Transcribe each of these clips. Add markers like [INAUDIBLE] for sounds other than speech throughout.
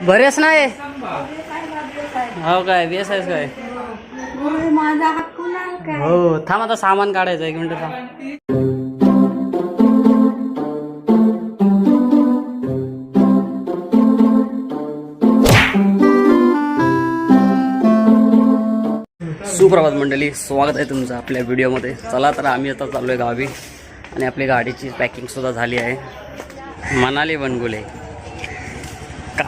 बरेच नाही. हो काय बेस आहेस काय? हो थांब आता सामान काढायचं एक मिनिट थांब. सुप्रभात मंडळी स्वागत आहे तुमचं आपल्या व्हिडिओमध्ये. चला तर आम्ही आता चाललो आहे गावी आणि आपली गाडीची पॅकिंगसुद्धा झाली आहे. मनाली बनगुले.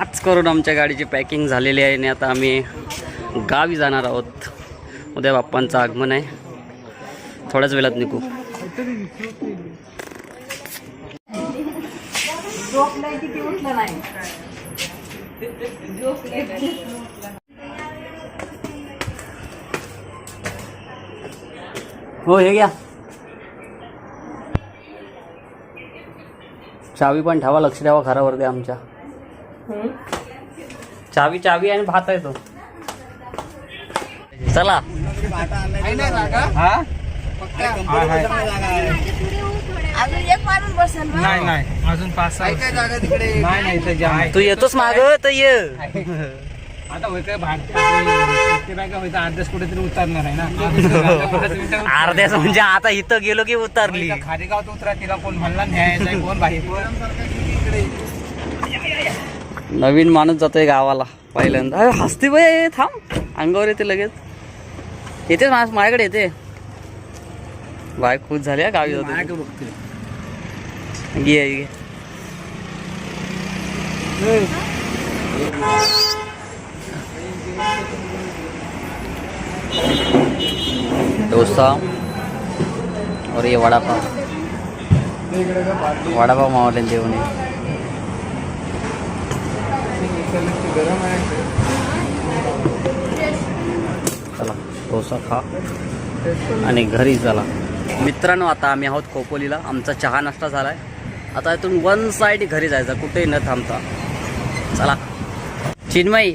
पाच करून आमच्या गाडीची पॅकिंग झालेली आहे आणि आता आम्ही गावी जाणार आहोत. उद्या बाप्पांचं आगमन आहे. थोड्याच वेळात निघू. हो हे घ्या. चावी पण ठेवा लक्ष ठेवा घरावरती आमच्या. चावी चावी आणि भात आहे तो. चला. अजून एक माणूस बसेल ना नाही नाही. अजून पाच सहा नाही नाही इथं जाम आहे. तू येतोस माग? तर ये. आता होय काय ते कुठेतरी उतरणार आहे ना. अर्ध्याच म्हणजे आता इथं गेलो की उतरली. खारेगावात उतरा तिला कोण म्हणला न्यायचा कोण बाई नवीन माणूस जातोय गावाला पहिल्यांदा. अरे हसते बाई थांब. अंगावर येते लगेच. येते मा- माझ्याकडे येते. बाय खुश झाली हा गावी जाते घे घे. डोसा और ये वड़ा पाव वड़ा पाव चला डोसा खा. आणि घरी चला. मित्रांनो आता आम्ही आहोत खोपोलीला. आमचा चहा नाश्ता झाला आहे आता इथून वन साईड घरी जायचं कुठेही न थांबता. चला. चिन्मयी.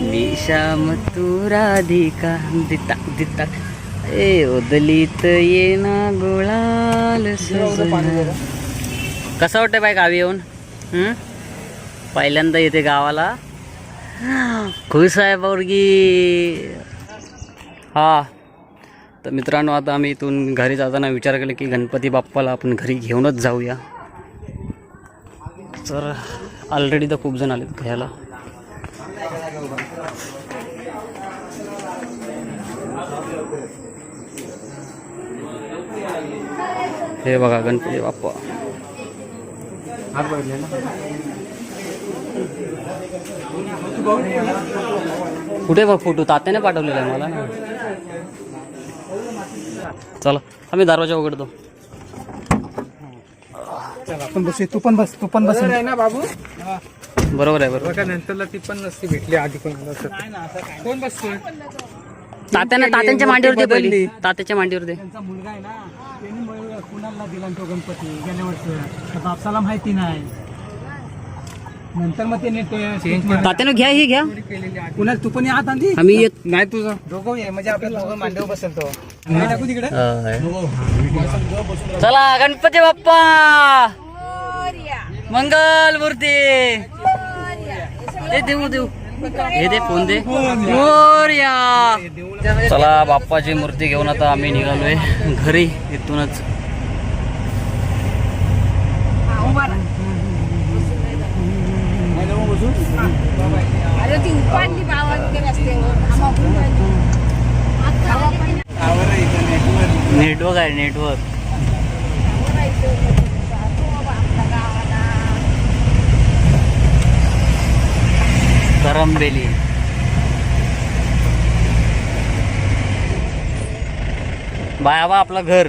निशाम तू राधिका. दिता दिता ए उदलीत ये ना गोळाल कसं वाटतं बाय गावी येऊन? हम्म पहिल्यांदा येते गावाला. खुश आहे पोरगी. हा. तर मित्रांनो आता आम्ही इथून घरी जाताना विचार केला की गणपती बाप्पाला आपण घरी घेऊनच जाऊया. तर ऑलरेडी तर खूप जण आलेत घ्यायला. हे बघा गणपती बाप्पा. कुठे बघ फोटो? तात्याने पाठवलेला आहे मला ना. चला आम्ही दरवाजा उघडतो. आपण बस. तू पण बस तू पण बस. आहे ना बाबू? बरोबर आहे बरोबर. बघा नंतरला ती पण नसती भेटली आधी कोण कोण बसतोय? तात्याने तात्यांच्या मांडीवर दे पहिली तात्याच्या मांडीवर दे त्यांचा मुलगा आहे ना. त्यांनी कुणाला दिला तो गणपती? गेल्या वर्षी. बापसाला माहिती नाही. नंतर मग त्याने तात्यानं घ्या ही घ्या. कुणाला तू पण आत आधी. आम्ही येत नाही तुझं. दोघं ये म्हणजे आपल्या दोघं मांडव टाकू तिकडे. चला गणपती बाप्पा! मंगल मूर्ती! देऊ देऊ. हे दे फोन दे. मोरया! चला बाप्पाची मूर्ती घेऊन आता आम्ही निघालोय घरी इथूनच. अरे ती उपाडली वगैरे असते हो. नेटवर्क आहे नेटवर्क. करंबेली बाबा आपलं घर.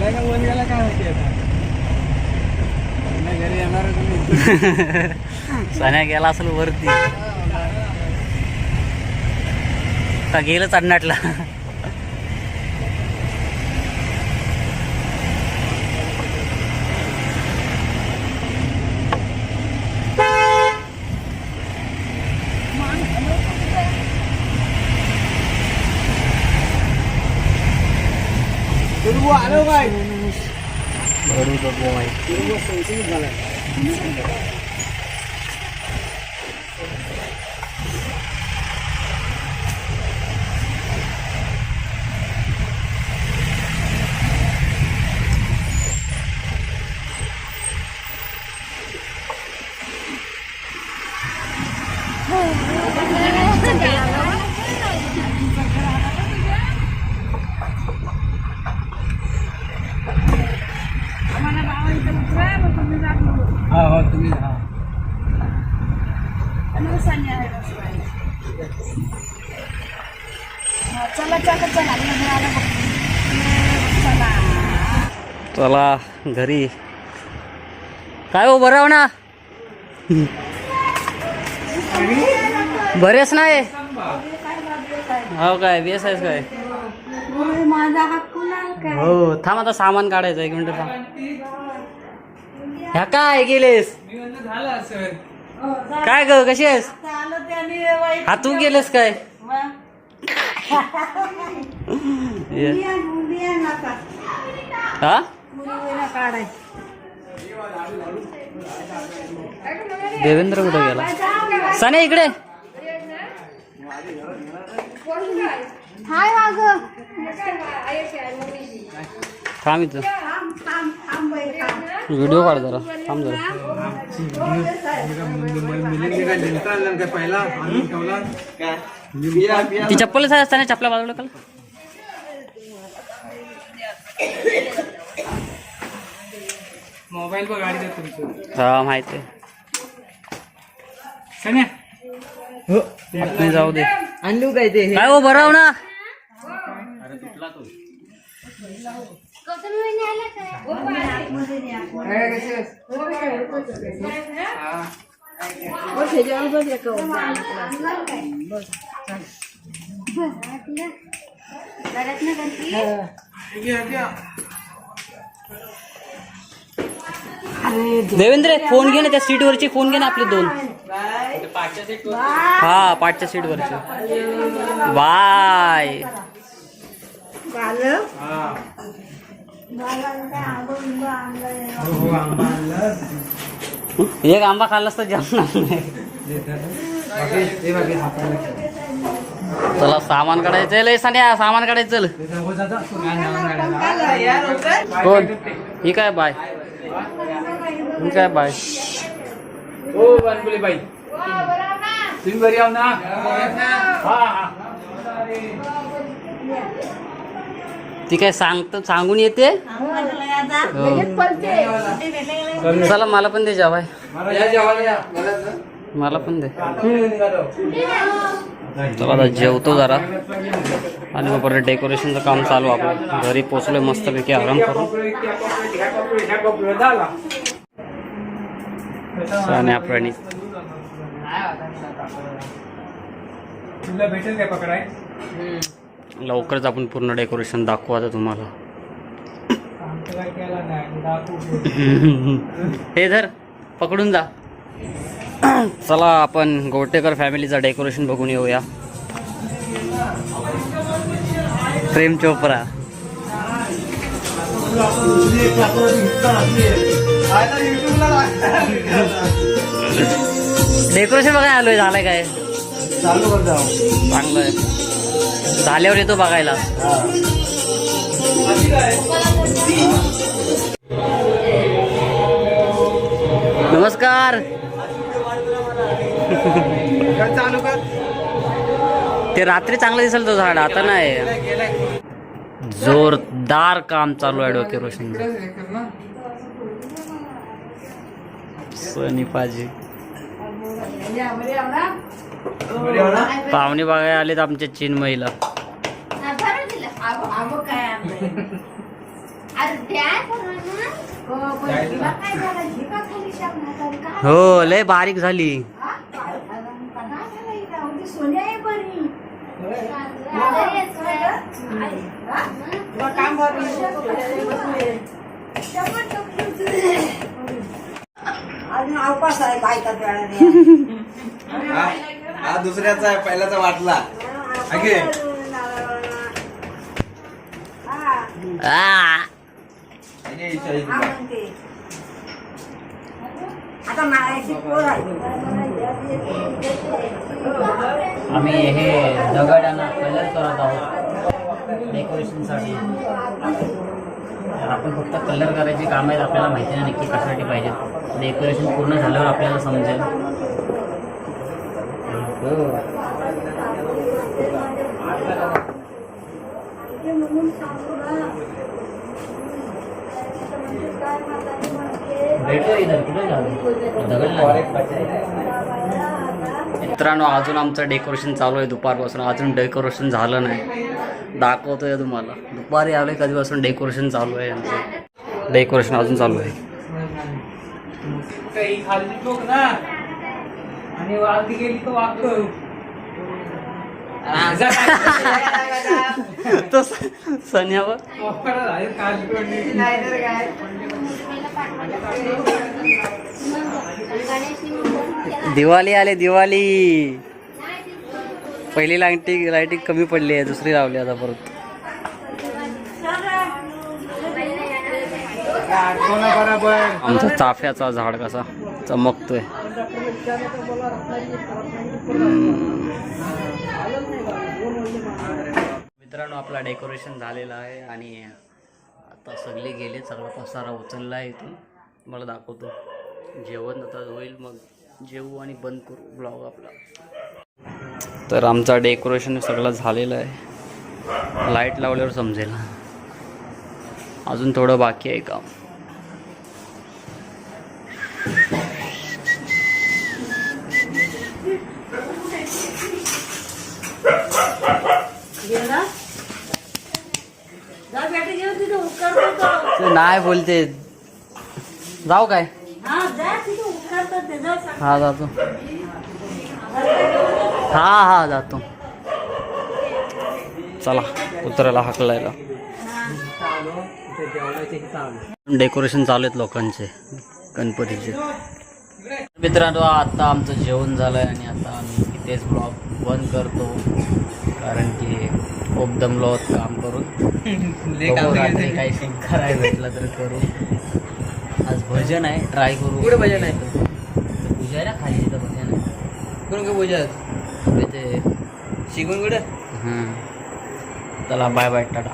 झोपलाय का वन गेला काय माहिती आता? घरी येणार तुम्ही. [LAUGHS] सण्या गेला असेल वरती. का गेलं चढनाटला Baru the boy. चला चला घरी. काय हो बरं ना? बरेच नाही? हो काय बेस आहेस काय? हो थांब आता सामान काढायचं एक मिनिट थांब. ह्या काय गेलेस? झालं काय ग कशी आहेस? हा तू गेलेस काय? हा? देवेंद्र कुठे गेला? सने इकडे. हाय माग थांब इथं. व्हिडिओ काढ जरा. थांब जरा. ती चप्पलच आहे असताना चपला बाजूला काल मोबाईल बघ गाडी तुमचं. हा माहिती आहे. जाऊ दे. आणलो काय ते? काय हो बरं हो ना हो, त्याच्यावर बघ एक देवेंद्र फोन घे ना त्या सीट वरची फोन घे ना आपले दोन. हा पाठच्या वरचे बाय एक आंबा खाल्लास तर जमणार नाही. चला सामान काढायचं लय सान्या सामान काढायचं चल. कोण ही काय बाय? ही काय बाय? हो बाई. तुम्ही बरी आहो ना? हा हा. ती काय सांगत सांगून येते? हो. चला मला पण दे जेवाय. मला पण दे. चला आता जेवतो जरा. आणि मग परत डेकोरेशनचं काम चालू आपलं घरी पोचलोय मस्तपैकी आराम करून. सान्या प्राणी तुला भेटेल काय पकडाय? लवकरच आपण पूर्ण डेकोरेशन दाखवू आता तुम्हाला. हे धर पकडून जा. चला आपण गोटेकर फॅमिलीचं डेकोरेशन बघून येऊया. प्रेम चोप्रा. डेकोरेशन बघाय आलोय झालंय काय? चांगलं आहे झाल्यावर येतो बघायला. नमस्कार. ते रात्री चांगलं दिसेल तो झाड आता नाही. जोरदार काम चालू आहे डेकोरेशन सनी पाजी पाहुणे बघायला आलेत आमच्या चीन महिला. हो लय बारीक झाली. बरी. अजून अवकाश आहे बायका हा दुसऱ्याचा आहे पहिल्याचा वाटला. आ, हा आता पोर आहे. आम्ही हे दगडांना कलर करत आहोत. डेकोरेशनसाठी आपण फक्त कलर करायची काम आहेत आपल्याला माहिती नाही नक्की कशासाठी पाहिजे डेकोरेशन पूर्ण झाल्यावर आपल्याला समजेल. भेटतो इथं कुठे झालं मित्रांनो अजून आमचं डेकोरेशन चालू आहे दुपारपासून. अजून डेकोरेशन झालं नाही. दाखवतोय तुम्हाला? दुपारी आलोय कधीपासून डेकोरेशन चालू आहे आमचं डेकोरेशन अजून चालू आहे. [LAUGHS] तो सन्यावर दिवाळी आले दिवाळी. पहिली लाईटिंग लाईटिंग कमी पडली आहे दुसरी लावली आता परत. आमचा चाफ्याचा झाड कसा चमकतोय. मित्रांनो आपला डेकोरेशन झालेला आहे आणि आता सगळे गेले सगळा पसारा उचलला आहे इथून. मला दाखवतो. जेवण आता होईल मग. जेवू आणि बंद करू. ब्लॉग आपला. तर आमचा डेकोरेशन सगळं झालेलं आहे. लाइट लावल्यावर समजेल. अजून थोडं बाकी आहे काम. ते नाही बोलते. जाऊ काय? हा जातो हा हा जातो. चला कुत्र्याला हाकलायला. डेकोरेशन चालू आहेत लोकांचे गणपतीचे. मित्रांनो आता आमचं जेवण झालंय आणि आता आम्ही इथेच ब्लॉग बंद करतो. कारण की खूप दमलो आहोत काम करून. रात्री काही सीन करायला भेटलं तर करू. आज भजन आहे ट्राय करू. कुठं भजन आहे? पूजा आहे ना खाली तिथं भजन आहे ते शिकून कुठं? हां चला बाय बाय टाटा.